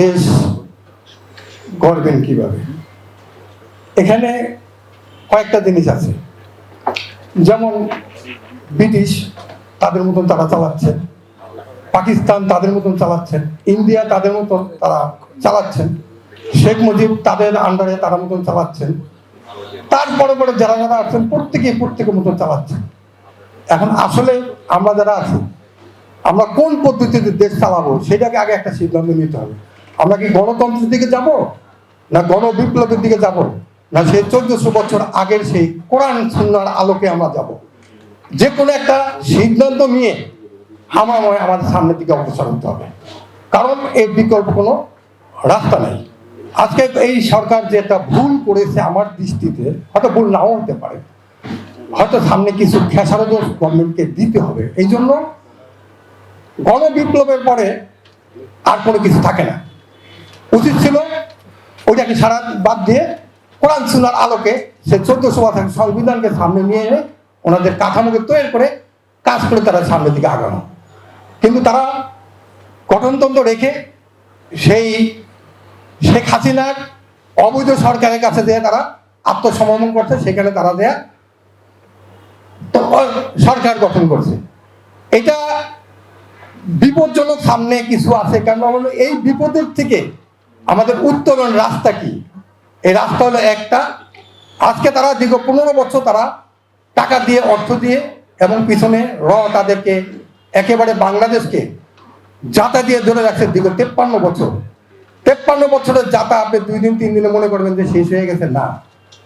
দেশ গড়বেন কীভাবে? এখানে কয়েকটা জিনিস আছে। যেমন ব্রিটিশ তাদের মতন তারা চালাচ্ছে পাকিস্তান তাদের মতন চালাচ্ছেন। ইন্ডিয়া তাদের মতন তারা চালাচ্ছেন। শেখ মুজিব তাদের আন্ডারে তারা মতন চালাচ্ছেন। তারপরে পরে যারা যারা আছেন প্রত্যেকে প্রত্যেকের মতন চালাচ্ছেন। এখন আসলে আমরা যারা আছি, আমরা কোন পদ্ধতিতে দেশ চালাবো, সেটাকে আগে একটা সিদ্ধান্ত নিতে হবে। আমরা কি গণতন্ত্রের দিকে যাব? না গণবিপ্লবের দিকে যাব? না সেই চোদ্দশো বছর আগের সেই কোরআন সুন্নার আলোকে আমরা যাব? যে কোনো একটা সিদ্ধান্ত নিয়ে মনে আমাদের সামনের দিকে অগ্রসর হতে হবে। কারণ এর বিকল্প কোনো রাস্তা নেই। আজকে এই সরকার যে একটা ভুল করেছে আমার দৃষ্টিতে, হয়তো ভুল নাও হতে পারে। হয়তো সামনে কিছু খেসারত গভর্নমেন্টকে দিতে হবে। এই জন্য গণবিপ্লবের পরে আর কোনো কিছু থাকে না। ওইটাকে সারা বাদ দিয়ে কোরআন সুনার আলোকে সে চোদ্দশো বছর সংবিধানকে সামনে নিয়ে এনে ওনাদের কাঠামোকে তৈরি করে কাজ করে তারা সামনের দিকে আগানো। কিন্তু তারা গঠনতন্ত্র রেখে সেই শেখ হাসিনার অবৈধ সরকারের কাছে দিয়ে তারা আত্মসমর্পণ করছে, সেখানে তারা দেয়া সরকার গঠন করছে। এটা বিপজ্জনক সামনে কিছু আছে, কারণ এই বিপদের থেকে আমাদের উত্তরণ রাস্তা কি? এই রাস্তা হলো একটা। আজকে তারা দীর্ঘ পনেরো বছর তারা টাকা দিয়ে, অর্থ দিয়ে এবং পিছনে র তাদেরকে একেবারে বাংলাদেশকে যাতা দিয়ে ধরে রাখছে দীর্ঘ তেপ্পান্ন বছর। তেপ্পান্ন বছরের যাতা আপনি দুই দিন, তিন দিনে মনে করবেন যে শেষ হয়ে গেছে। না,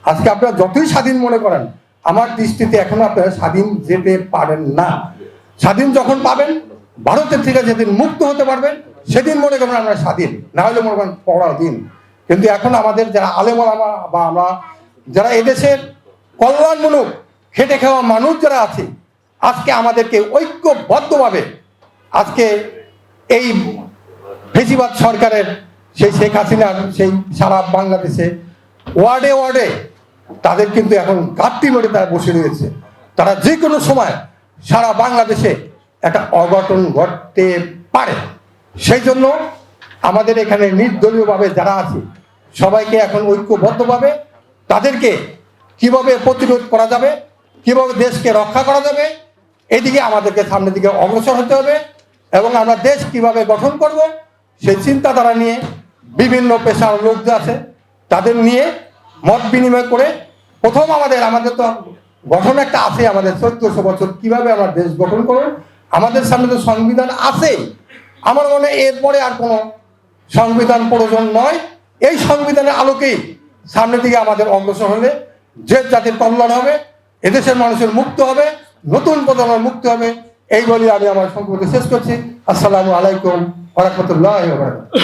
আজকে আপনারা যতই স্বাধীন মনে করেন, আমার দৃষ্টিতে এখনও আপনারা স্বাধীন যেতে পারেন না। স্বাধীন যখন পাবেন ভারতের থেকে যেদিন মুক্ত হতে পারবেন, সেদিন মনে করবেন আমরা স্বাধীন। না হলে মনে করেন পড়া দিন। কিন্তু এখন আমাদের যারা আলেমলামা বা আমরা যারা এদেশের কল্যাণমূলক খেটে খাওয়া মানুষ যারা আছে, আজকে আমাদেরকে ঐক্যবদ্ধভাবে আজকে এই ফেসিবাদ সরকারের সেই শেখ হাসিনার সেই সারা বাংলাদেশে ওয়ার্ডে ওয়ার্ডে তাদের কিন্তু এখন ঘাটতি মেরে তারা বসে রয়েছে। তারা যে কোনো সময় সারা বাংলাদেশে একটা অঘটন ঘটতে পারে। সেই জন্য আমাদের এখানে নির্দলীয়ভাবে যারা আছে, সবাইকে এখন ঐক্যবদ্ধভাবে তাদেরকে কীভাবে প্রতিরোধ করা যাবে, কীভাবে দেশকে রক্ষা করা যাবে, এদিকে আমাদেরকে সামনের দিকে অগ্রসর হতে হবে এবং আমরা দেশ কীভাবে গঠন করব, সেই চিন্তাধারা নিয়ে বিভিন্ন পেশার লোক আছে, তাদের নিয়ে মত বিনিময় করে প্রথম আমাদের আমাদের তো গঠন একটা আছে, আমাদের চোদ্দশো বছর কীভাবে আমরা দেশ গঠন করব আমাদের সামনে তো সংবিধান আছে। আমার মনে হয় এরপরে আর কোনো সংবিধান প্রয়োজন নয়। এই সংবিধানের আলোকেই সামনের দিকে আমাদের অগ্রসর হলে যে জাতির কল্যাণ হবে, এদেশের মানুষের মুক্ত হবে, নতুন প্রজন্মের মুক্ত হবে, এই বলে আমি আমার সম্পর্কে শেষ করছি। আসসালামু আলাইকুম ওরহমতুল্লাহ